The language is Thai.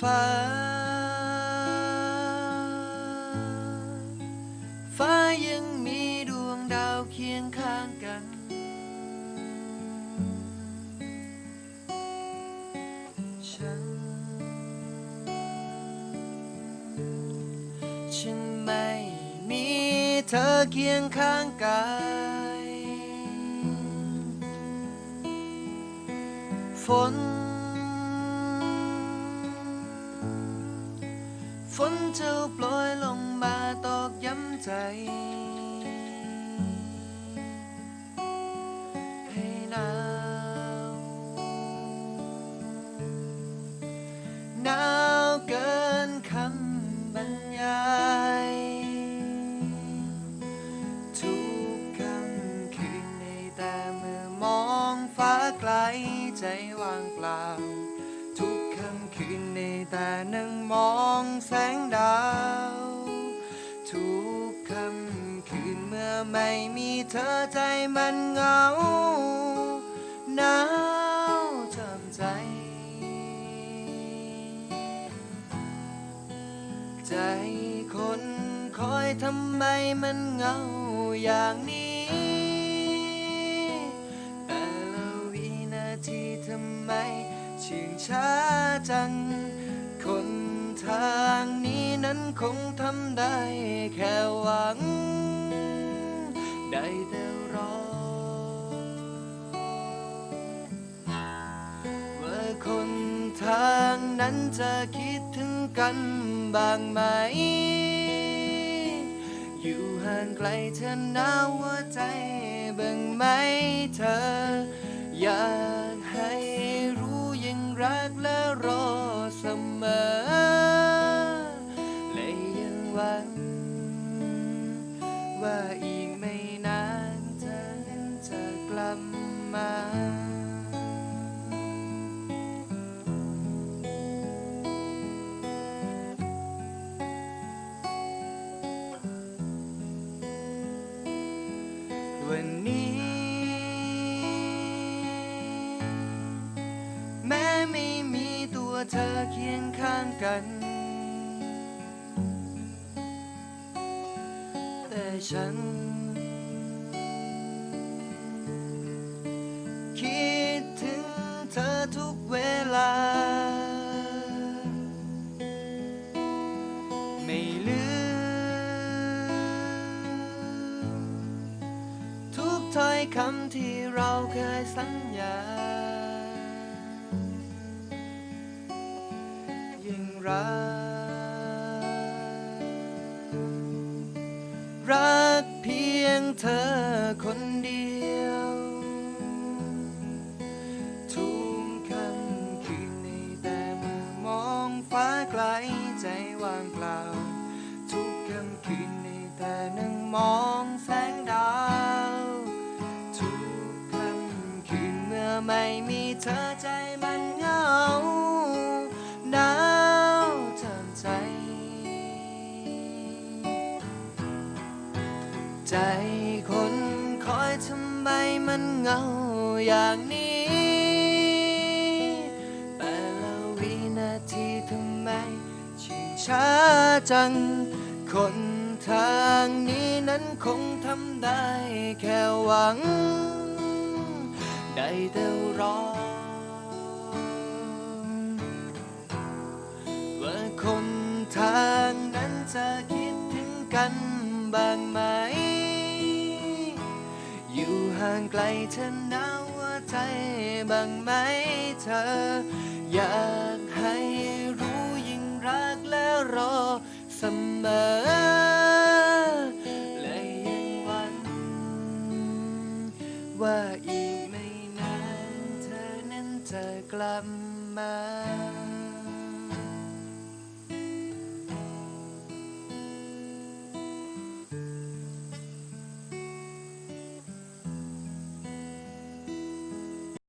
ฟ้า ฟ้ายังมีดวงดาวเคียงข้างกัน ฉัน ฉันไม่มีเธอเคียงข้างกายฝน ฝนจะโปรยลงมาตอกย้ำใจ ให้หนาวหนาวเกินคำบรรยายทุกคำคืนในแต่เมื่อมองฟ้าไกลใจว่างเปล่า ทุกคำคืนใน แต่นั่งมองแสงดาว ทุกคำคืนเมื่อไม่มีเธอใจมันเหงาหนาวจำใจ ใจคนคอยทำไมมันเหงาอย่างนี้แต่ละวินาทีทำไม ชื่นช้าจัง คนทางนี้นั้นคงทำได้แค่หวัง ได้แต่รอ ว่าคนทางนั้นจะคิดถึงกันบ้างไหม อยู่ห่างไกลเธอหนาวหัวใจบ้างไหมเธอ ว่าอีกไม่นานเธอนั้นจะกลับมาวันนี้ แม้ไม่มีตัวเธอเคียงข้างกัน ฉัน คิดถึงเธอทุกเวลา ไม่ลืม ทุกถ้อยคำที่เราเคยสัญญายังรัก เธอคนเดียว ทุกคำคืนในแต่เมื่อมองฟ้าไกลใจว่างเปล่า คนคอยทำไมมันเงาอย่างนี้ แต่ละวินาทีทำไมชื่นช้าจัง คนทางนี้นั้นคงทำได้แค่หวัง ได้แต่รอว่าคนทางนั้นจะคิดถึงกันบ้างไหม อยู่ห่างไกลเธอหนาวใจบ้างไหมเธอ อยากให้รู้ยิ่งรักและรอเสมอ และยังหวังว่าอีกไม่นานเธอนั้นจะกลับมา